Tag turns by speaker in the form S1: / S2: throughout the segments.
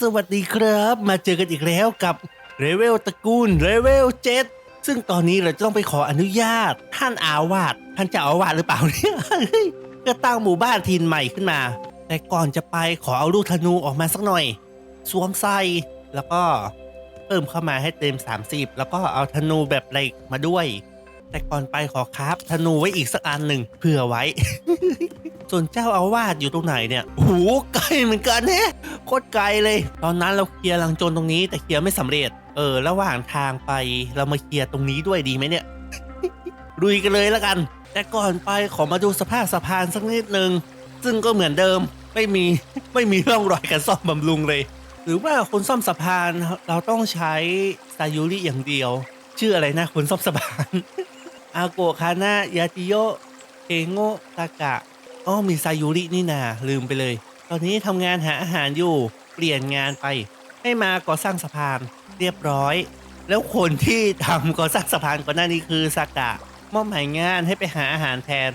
S1: สวัสดีครับ มาเจอกันอีกแล้วกับเรเวลตระกูลเรเวลเจ็ดซึ่งตอนนี้เราจะต้องไปขออนุญาต ท่านอาวาสท่านเจะอาวาสหรือเปล่าเนี่ยเฮ้ยก็ตั้งหมู่บ้านทินใหม่ขึ้นมา แต่ก่อนจะไปขอเอาลูกธนูออกมาสักหน่อย สวมใส่แล้วก็เพิ่มเข้ามาให้เต็ม 30 แล้วก็เอาธนูแบบเหล็กมาด้วย แต่ก่อนไปขอคราฟธนูไว้อีกสักอันหนึ่งเผื่อไว้ ส่วนเจ้าอาวาสอยู่ตรงไหนเนี่ยโอ้โหไกลเหมือนกันแฮะโคตรไกลเลย ตอนนั้นเราเคลียร์ลังโจรตรงนี้แต่เคลียร์ไม่สำเร็จ เออ ระหว่างทางไปเรามาเคลียร์ตรงนี้ด้วยดีไหมเนี่ยลุยกันเลยแล้วกัน แต่ก่อนไปขอมาดูสภาพสะพานสักนิดนึง ซึ่งก็เหมือนเดิมไม่มีไม่มีร่องรอยการซ่อมบำรุงเลย หรือว่าคนซ่อมสะพานเราต้องใช้ซายุริอย่างเดียว ชื่ออะไรนะคนซ่อมสะพานอาโกคานะยาจิโยเอโงตากะ อ๋อมีซายุรินี่นาลืมไปเลย ตอนนี้ทำงานหาอาหารอยู่ เปลี่ยนงานไป ให้มาก่อสร้างสะพานเรียบร้อย แล้วคนที่ทำก่อสร้างสะพานก่อนหน้านี้คือซากะมอบหมายงานให้ไปหาอาหารแทน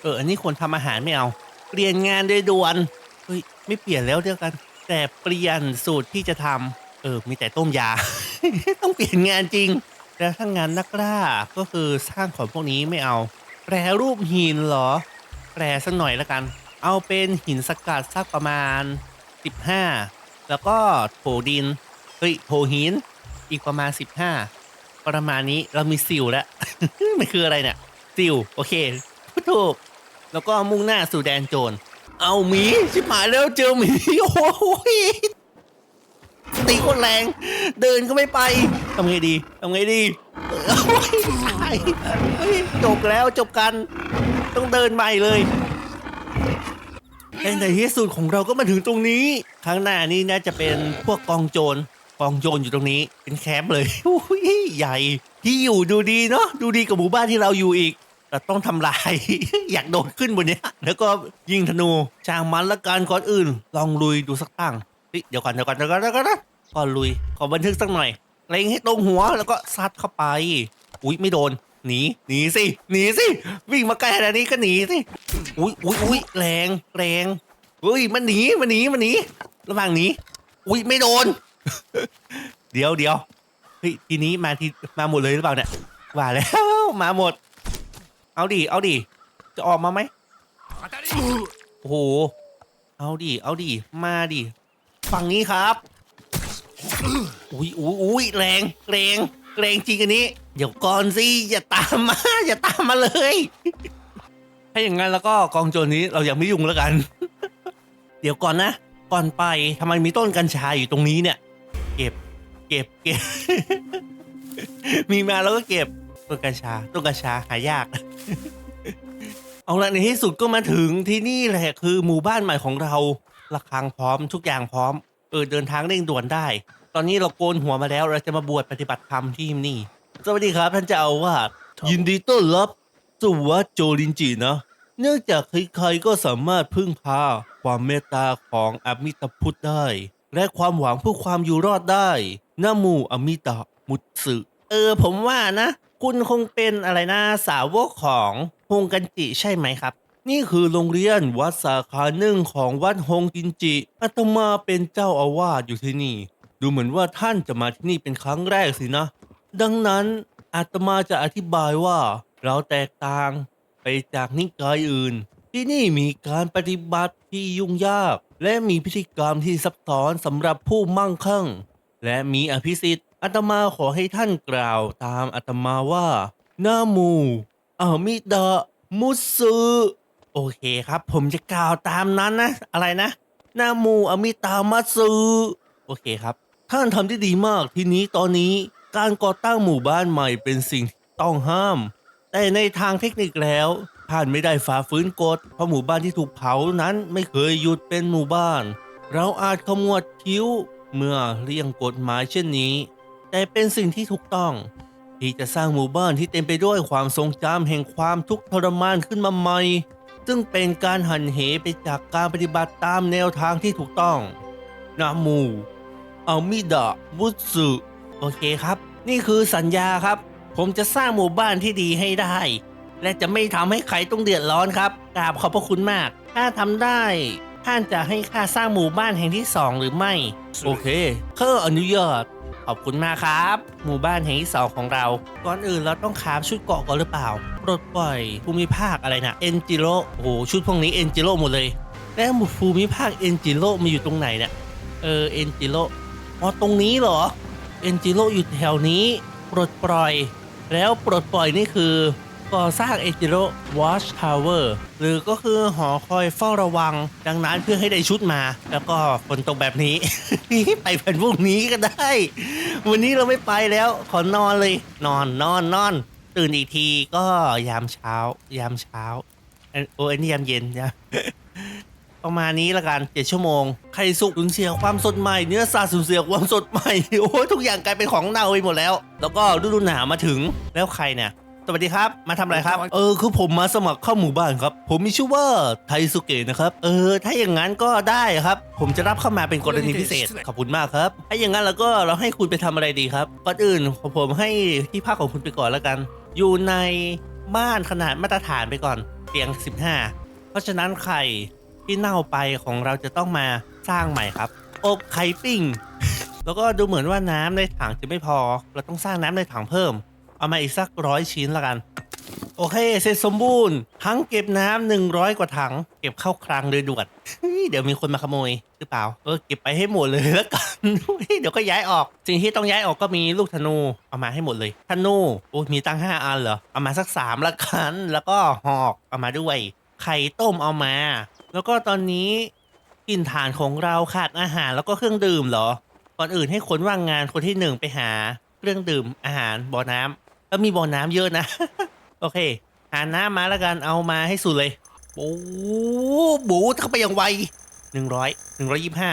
S1: เอออันนี้คนทำอาหารไม่เอา เปลี่ยนงานโดยด่วนเฮ้ยไม่เปลี่ยนแล้วเดียวกัน แต่เปลี่ยนสูตรที่จะทำเออมีแต่ต้มยา ต้องเปลี่ยนงานจริงแล้วถ้างานนักล่าก็คือสร้างของพวกนี้ไม่เอา แปรรูปหินเหรอ แปรสักหน่อยละกัน เอาเป็นหินสกัดสักประมาณ 15 แล้วก็โถดิน เฮ้ยโถหิน อีกประมาณ 15 ประมาณนี้เรามีซิลแล้ว มันคืออะไรเนี่ยซิลโอเคถูก แล้วก็มุ่งหน้าสู่แดนโจร เอาหมี ชิบหายแล้วเจอหมี โอ้โหตีโคนแรง เดินก็ไม่ไปทำไงดีทำไงดีเฮ้ยจบแล้วจบกัน ต้องเดินใหม่เลยแต่ในที่สุดของเราก็มาถึงตรงนี้ข้างหน้านี้น่าจะเป็นพวกกองโจรกองโจรอยู่ตรงนี้ เป็นแคมป์เลยอุ้ยใหญ่ที่อยู่ดูดีเนาะดูดีกับหมู่บ้านที่เราอยู่อีกแต่ต้องทำลาย อยากโดดขึ้นบนเนี้ยแล้วก็ยิงธนูช่างมันละกันก่อนอื่น ลองลุยดูสักตั้งเฮ้ยเดี๋ยวก่อนเดี๋ยวก่อนเดี๋ยวก่อนเดี๋ยวก่อนนะก่อนลุยขอบันทึกสักหน่อยเล็งให้ตรงหัวแล้วก็ซัดเข้าไป อุ้ยไม่โดน หนีหนีสิหนีสิวิ่งมาใกลขนาดนี้ก็หนีสิอุ้ยอุ้ยอุ้ยแรงแรงเฮ้ยมันหนีมันหนีมันหนีระหว่างหนีอุ้ยไม่โดน เดี๋ยวเดี๋ยวเฮ้ยทีนี้มาทีมาหมดเลยหรือเปล่าเนี่ยว่าแล้วมาหมด เอาดิเอาดิจะออกมาไหมโอ้โหเอาดิเอาดิมาดิฝั่งนี้ครับอุ้ยอุ้ยอุ้ยแรงแรงแรงจริงอันนี้ ดี๋ยวก่อนสิอย่าตามมา อย่าตามมาเลย ถ้าอย่างนั้นแล้วก็กองโจรนี้เราอยังไม่ยุ่งแล้วกัน เดี๋ยวก่อนนะ ก่อนไปทำไมมีต้นกัญชาอยู่ตรงนี้เนี่ย เก็บ เก็บเก็บ มีมาแล้วก็เก็บต้นกัญชาต้นกัญชาหายาก เอาละในที่สุดก็มาถึงที่นี่แหละคือหมู่บ้านใหม่ของเราระฆังพร้อมทุกอย่างพร้อมเออเดินทางเร่งด่วนได้ ตอนนี้เราโกนหัวมาแล้วเราจะมาบวชปฏิบัติธรรมที่นี่ สวัสดีครับท่านเจ้าอาวาสยินดีต้อนรับสู่วัดโจลินจินะ เนื่องจากใครๆก็สามารถพึ่งพาความเมตตาของอมิตพุทธได้ และความหวังเพื่อความอยู่รอดได้นามูอมิตะมุตสึเออผมว่านะ คุณคงเป็นอะไรนะสาวกของฮงกันจิใช่ไหมครับ นี่คือโรงเรียนวัดสาขาหนึ่งของวัดฮงกินจิอาตมาเป็นเจ้าอาวาสอยู่ที่นี่ ดูเหมือนว่าท่านจะมาที่นี่เป็นครั้งแรกสินะ ดังนั้นอาตมาจะอธิบายว่าเราแตกต่างไปจากนิกายอื่น ที่นี่มีการปฏิบัติที่ยุ่งยาก และมีพิธีกรรมที่ซับซ้อนสำหรับผู้มั่งคั่ง และมีอภิสิทธิ์อาตมาขอให้ท่านกล่าวตามอาตมาว่า นามูอามิดะมุสึโอเคครับ ผมจะกล่าวตามนั้นนะ อะไรนะ นามูอามิตามัตสึโอเคครับ ท่านทำได้ดีมากทีนี้ตอนนี้ การก่อตั้งหมู่บ้านใหม่เป็นสิ่งที่ต้องห้าม แต่ในทางเทคนิคแล้วท่านไม่ได้ฝ่าฝืนกฎเพราะหมู่บ้านที่ถูกเผานั้นไม่เคยหยุดเป็นหมู่บ้าน เราอาจขมวดคิ้วเมื่อเลี่ยงกฎหมายเช่นนี้ แต่เป็นสิ่งที่ถูกต้อง ที่จะสร้างหมู่บ้านที่เต็มไปด้วยความทรงจำแห่งความทุกข์ทรมานขึ้นมาใหม่ ซึ่งเป็นการหันเหไปจากการปฏิบัติตามแนวทางที่ถูกต้องนามูอามิดะบุสึ โอเคครับ นี่คือสัญญาครับ ผมจะสร้างหมู่บ้านที่ดีให้ได้ และจะไม่ทำให้ใครต้องเดือดร้อนครับกราบขอบพระคุณมาก ถ้าทำได้ท่านจะให้ค่าสร้างหมู่บ้านแห่งที่สองหรือไม่ โอเคเคออนุญาตขอบคุณมากครับ หมู่บ้านแห่งที่สองของเรา ก่อนอื่นเราต้องคราฟชุดเกราะก่อนหรือเปล่าปลดปล่อยภูมิภาคอะไรนะเอ็นจิโร่โอ้โหชุดพวกนี้เอ็นจิโร่หมดเลย แล้วภูมิภาคเอ็นจิโร่มาอยู่ตรงไหนเนี่ยเออเอ็นจิโร่อ๋อตรงนี้เหรอ เอ็นจิโร่อยู่แถวนี้ปลดปล่อย แล้วปลดปล่อยนี่คือก่อสร้างเอจิโร่ Watch Tower หรือก็คือหอคอยเฝ้าระวัง ดังนั้นเพื่อให้ได้ชุดมา แล้วก็ฝนตกแบบนี้ไปเป็นพวกนี้ก็ได้ วันนี้เราไม่ไปแล้ว ขอนอนเลย นอนนอนนอนตื่นอีกทีก็ยามเช้า ยามเช้าโอ้ยนี่ยามเย็นนะ ประมาณนี้ละกันเจ็ดชั่วโมงไข่สุกสูญเสียความสดใหม่เนื้อสัตว์สูญเสียความสดใหม่โอ้ยทุกอย่างกลายเป็นของเน่าไปหมดแล้ว แล้วก็ฤดูหนาวมาถึงแล้วใครเนี่ยสวัสดีครับ มาทำอะไรครับ เออ คือผมมาสมัครเข้าหมู่บ้านครับ ผมมีชื่อว่าไทสุเกะนะครับ เออ ถ้าอย่างนั้นก็ได้ครับ ผมจะรับเข้ามาเป็นกรณีพิเศษ ขอบคุณมากครับ ถ้าอย่างนั้นแล้วก็เราให้คุณไปทำอะไรดีครับ ก่อนอื่นผมให้ที่พักของคุณไปก่อนแล้วกัน อยู่ในบ้านขนาดมาตรฐานไปก่อน เตียง 15 เพราะฉะนั้นไข่ ที่เน่าไปของเราจะต้องมาสร้างใหม่ครับ อบไข่ปิ้ง แล้วก็ดูเหมือนว่าน้ำในถังจะไม่พอ เราต้องสร้างน้ำในถังเพิ่ม เอามาอีกสักร้อยชิ้นละกัน โอเค เสร็จสมบูรณ์ ทั้งเก็บน้ำหนึ่งร้อยกว่าถัง เก็บเข้าคลังโดยด่วนเดี๋ยวมีคนมาขโมยหรือเปล่า เออเก็บไปให้หมดเลยแล้วกันเดี๋ยวก็ย้ายออก สิ่งที่ต้องย้ายออกก็มีลูกธนูเอามาให้หมดเลย ธนูโอ้มีตั้งห้าอันเหรอ เอามาสักสามละกัน แล้วก็หอกเอามาด้วยไข่ต้มเอามา แล้วก็ตอนนี้กินฐานของเราขาดอาหารแล้วก็เครื่องดื่มเหรอ ก่อนอื่นให้คนว่างงานคนที่หนึ่งไปหาเครื่องดื่มอาหารบ่อน้ำแล้วมีบ่อน้ำเยอะนะ โอเค หาน้ำมาแล้วกันเอามาให้สุดเลยโอ้บูเข้าไปอย่างไวหนึ่งร้อยหนึ่งร้อยยี่ห้า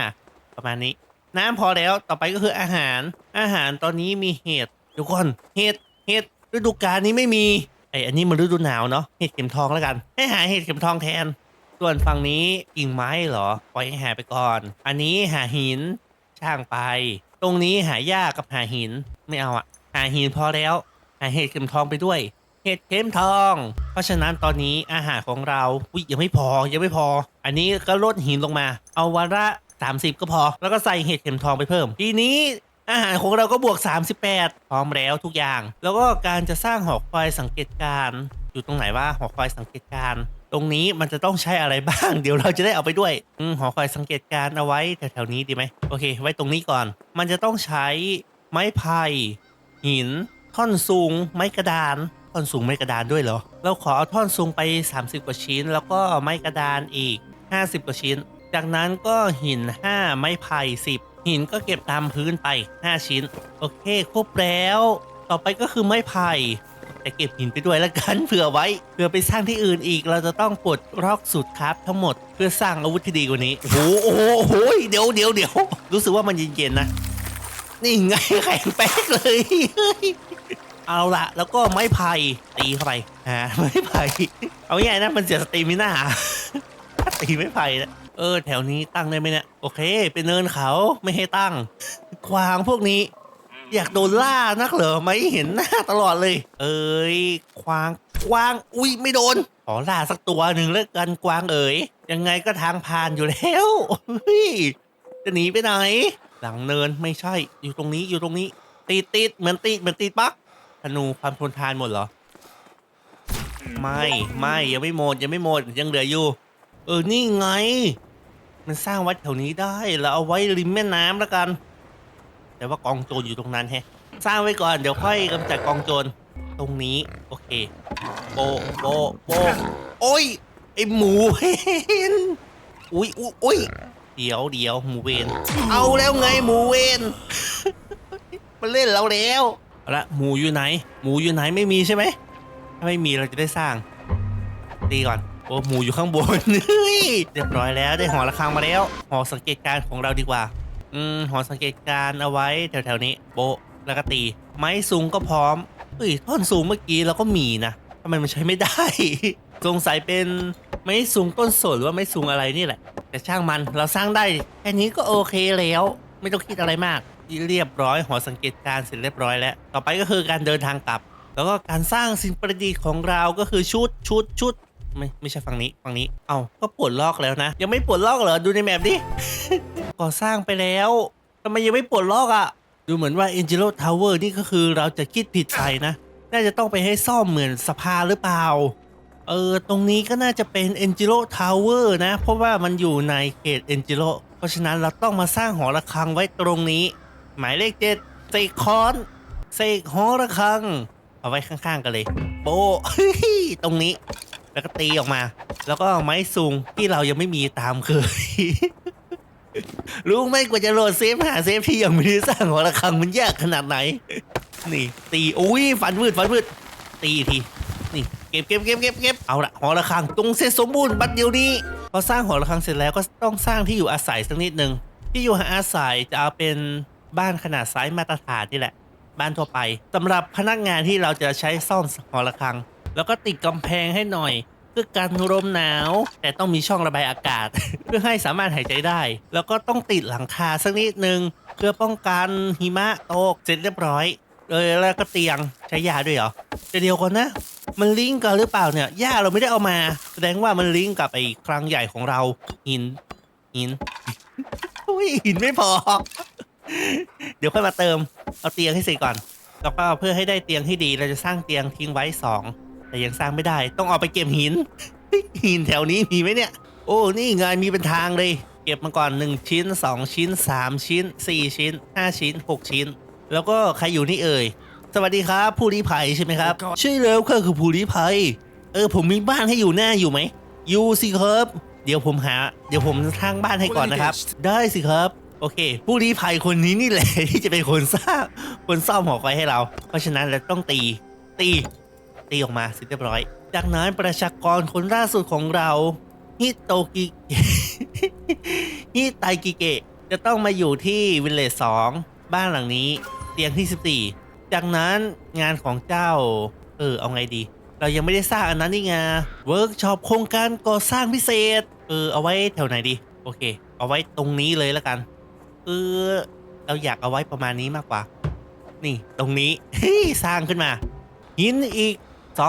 S1: ประมาณนี้ น้ำพอแล้วต่อไปก็คืออาหาร อาหารตอนนี้มีเห็ดเดี๋ยวก่อนเห็ดเห็ดฤดูกาลนี้ไม่มีไออันนี้มันฤดูหนาวเนาะเห็ดเข็มทองแล้วกัน ให้หาเห็ดเข็มทองแทน ส่วนฝั่งนี้กิ่งไม้เหรอปล่อยให้หาไปก่อน อันนี้หาหินช่างไป ตรงนี้หายากกับหาหินไม่เอาอะหาหินพอแล้ว หาเห็ดเข็มทองไปด้วย เห็ดเข็มทอง เพราะฉะนั้นตอนนี้อาหารของเราอุ้ยยังไม่พอยังไม่พอ อันนี้ก็ลดหินลงมา เอาวันละ 30 ก็พอ แล้วก็ใส่เห็ดเข็มทองไปเพิ่ม ทีนี้อาหารของเราก็บวก 38 พร้อมแล้วทุกอย่าง แล้วก็การจะสร้างหอคอยสังเกตการอยู่ตรงไหนว่าหอคอยสังเกตการ ตรงนี้มันจะต้องใช้อะไรบ้าง เดี๋ยวเราจะได้เอาไปด้วยอืหอคอยสังเกตการณ์เอาไว้แถวๆนี้ดีไหมโอเค ไว้ตรงนี้ก่อน มันจะต้องใช้ไม้ไผ่หิน ท่อนสูง ไม้กระดาน ท่อนสูงไม้กระดานด้วยเหรอ เราขอเอาท่อนสูงไป 30 กว่าชิ้น แล้วก็ไม้กระดานอีก 50 กว่าชิ้น จากนั้นก็หิน 5 ไม้ไผ่10 หินก็เก็บตามพื้นไป 5 ชิ้น โอเคครบแล้ว ต่อไปก็คือไม้ไผ่ แต่เก็บหินไปด้วยแล้วกันเผื่อไว้เผื่อไปสร้างที่อื่นอีก เราจะต้องปลดรอกสุดครับทั้งหมด เพื่อสร้างอาวุธที่ดีกว่านี้ โอ้โหโอ้โหเดี๋ยวเดี๋ยวเดี๋ยวรู้สึกว่ามันเย็นๆนะนี่ไงแข็งแป๊กเลยเอาละแล้วก็ไม้ไผ่ตีเข้าไปอ่าไม้ไผ่เอาง่ายนะมันเสียสตรีมิน่าถ้าตีไม้ไผ่นะเออ แถวนี้ตั้งได้ไหมเนี่ยโอเค เป็นเนินเขาไม่ให้ตั้งควางพวกนี้ อยากโดนล่านักเหรอไม่เห็นหน้าตลอดเลย เอ้ยควางกวาง อุ้ยไม่โดน ขอล่าสักตัวหนึ่งแล้วกันกวางเอ๋ยยังไงก็ทางผ่านอยู่แล้วเฮ้ยจะหนีไปไหน หลังเนินไม่ใช่ อยู่ตรงนี้อยู่ตรงนี้ติดติดเหมือนติดเหมือนติดปักธนูความทนทานหมดเหรอ ไม่ไม่ยังไม่หมดยังไม่หมดยังเหลืออยู่ เออนี่ไง มันสร้างวัดแถวนี้ได้แล้วเอาไว้ริมแม่น้ำแล้วกัน แต่ว่ากองโจรอยู่ตรงนั้นแฮะ สร้างไว้ก่อนเดี๋ยวค่อยกำจัดกองโจรตรงนี้ โอเคโปะโปะโปะโอ้ยไอหมูเห็นอุ้ยอุ้ยอุ้ยเดี๋ยวเดี๋ยวหมูเวนเอาแล้วไงหมูเวนมันเล่นเราแล้วเอาละหมูอยู่ไหน หมูอยู่ไหนไม่มีใช่ไหมถ้าไม่มีเราจะได้สร้าง ตีก่อนโอ้หมูอยู่ข้างบนเฮ้ยเรียบร้อยแล้วได้หอระฆังมาแล้วหอสังเกตการของเราดีกว่า อืมหอสังเกตการณ์เอาไว้แถวๆนี้โบะแล้วก็ตี ไม้สูงก็พร้อมเฮ้ยท่อนสูงเมื่อกี้เราก็มีนะทำไมมันใช้ไม่ได้ สงสัยเป็นไม้สูงต้นสนหรือว่าไม้สูงอะไรนี่แหละ แต่ช่างมันเราสร้างได้แค่นี้ก็โอเคแล้ว ไม่ต้องคิดอะไรมากเรียบร้อยหอสังเกตการเสร็จเรียบร้อยแล้ว ต่อไปก็คือการเดินทางกลับ แล้วก็การสร้างสิ่งประดิษฐ์ของเราก็คือชุดชุดชุด ไม่ไม่ใช่ฝั่งนี้ฝั่งนี้ เอาก็ปลดล็อกแล้วนะ ยังไม่ปลดล็อกเหรอดูในแมปดิ ก่อสร้างไปแล้วทำไมยังไม่ปลดล็อกอะ่ะ ดูเหมือนว่า a n g e l o Tower นี่ก็คือเราจะคิดผิดไปนะ น่าจะต้องไปให้ซ่อมเหมือนสภาหรือเปล่า เออ ตรงนี้ก็น่าจะเป็น a n g e l o Tower นะ เพราะว่ามันอยู่ในเขต a n g e l o เพราะฉะนั้นเราต้องมาสร้างหอระฆังไว้ตรงนี้ หมายเลขเจ็ดเสกคอนเสกหอระฆัง เอาไว้ข้างๆกันเลย โปะตรงนี้ แล้วก็ตีออกมา แล้วก็ไม้ซุงที่เรายังไม่มีตามเคย รู้ไหมกว่าจะโหลดเซฟหาเซฟที่ยังไม่ได้สร้างหอระฆังมันยากขนาดไหน นี่ ตีอุ้ยฟันมืดฟันมืดตีอีกทีนี่เก็บเก็บเก็บเก็บเก็บเอาละหอระฆังตรงเสร็จสมบูรณ์บัดเดียวนี้พอสร้างหอระฆังเสร็จแล้วก็ต้องสร้างที่อยู่อาศัยสักนิดหนึ่งที่อยู่อาศัยจะเอาเป็นบ้านขนาดไซส์มาตรฐานนี่แหละ บ้านทั่วไปสำหรับพนักงานที่เราจะใช้ซ่อมหอระฆัง แล้วก็ติดกำแพงให้หน่อย เพื่อกันลมหนาว แต่ต้องมีช่องระบายอากาศ เพื่อให้สามารถหายใจได้ แล้วก็ต้องติดหลังคาสักนิดนึง เพื่อป้องกันหิมะตกเสร็จเรียบร้อยเออแล้วก็เตียงใช้ยาด้วยเหรอแต่เดียวก่อนนะ มันลิงก์กันหรือเปล่าเนี่ยยาเราไม่ได้เอามา แสดงว่ามันลิงก์กับไอ้ครั้งใหญ่ของเราหินหินอุ้ยหินไม่พอ เดี๋ยวค่อยมาเติม เอาเตียงให้เสร็จก่อนแล้วก็เพื่อให้ได้เตียงที่ดีเราจะสร้างเตียงทิ้งไว้สอง แต่ยังสร้างไม่ได้ ต้องเอาไปเก็บหิน หินแถวนี้มีไหมเนี่ย โอ้นี่ไงมีเป็นทางเลย เก็บมาก่อน 1 ชิ้น 2 ชิ้น 3 ชิ้น 4 ชิ้น 5 ชิ้น 6 ชิ้น แล้วก็ใครอยู่นี่เอ่ย สวัสดีครับ ผู้ลี้ภัยใช่ไหมครับ ใช่แล้วค่ะคือผู้ลี้ภัย เออผมมีบ้านให้อยู่แน่อยู่ไหมอยู่สิครับ เดี๋ยวผมหา เดี๋ยวผมสร้างบ้านให้ก่อนนะครับ ได้สิครับโอเค ผู้ลี้ภัยคนนี้นี่แหละที่จะเป็นคนสร้างคนซ่อมหอคอยให้เรา เพราะฉะนั้นเราต้องตี ตี ตีออกมาเสร็จเรียบร้อย จากนั้นประชากรคนล่าสุดของเราฮิโตกิฮิไตกิเกะจะต้องมาอยู่ที่วิลเลจสองบ้านหลังนี้เตียงที่ 14 จากนั้นงานของเจ้า เออ เอาไงดี เรายังไม่ได้สร้างอันนั้นนี่ไงเวิร์กช็อปโครงการก่อสร้างพิเศษ เออ เอาไว้แถวไหนดี โอเค เอาไว้ตรงนี้เลยแล้วกันเออเราอยากเอาไว้ประมาณนี้มากกว่า นี่ตรงนี้สร้างขึ้นมาหินอีก 2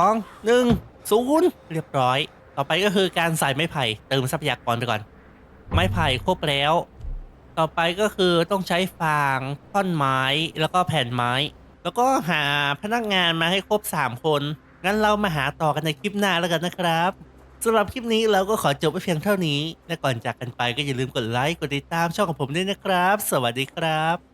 S1: 1 0 เรียบร้อย ต่อไปก็คือการใส่ไม้ไผ่เติมทรัพยากรไปก่อน ไม้ไผ่ครบแล้ว ต่อไปก็คือต้องใช้ฟางท่อนไม้แล้วก็แผ่นไม้ แล้วก็หาพนักงานมาให้ครบ 3 คน งั้นเรามาหาต่อกันในคลิปหน้าแล้วกันนะครับสำหรับคลิปนี้เราก็ขอจบไว้เพียงเท่านี้ และก่อนจากกันไปก็อย่าลืมกดไลค์ กดติดตามช่องของผมด้วยนะครับ สวัสดีครับ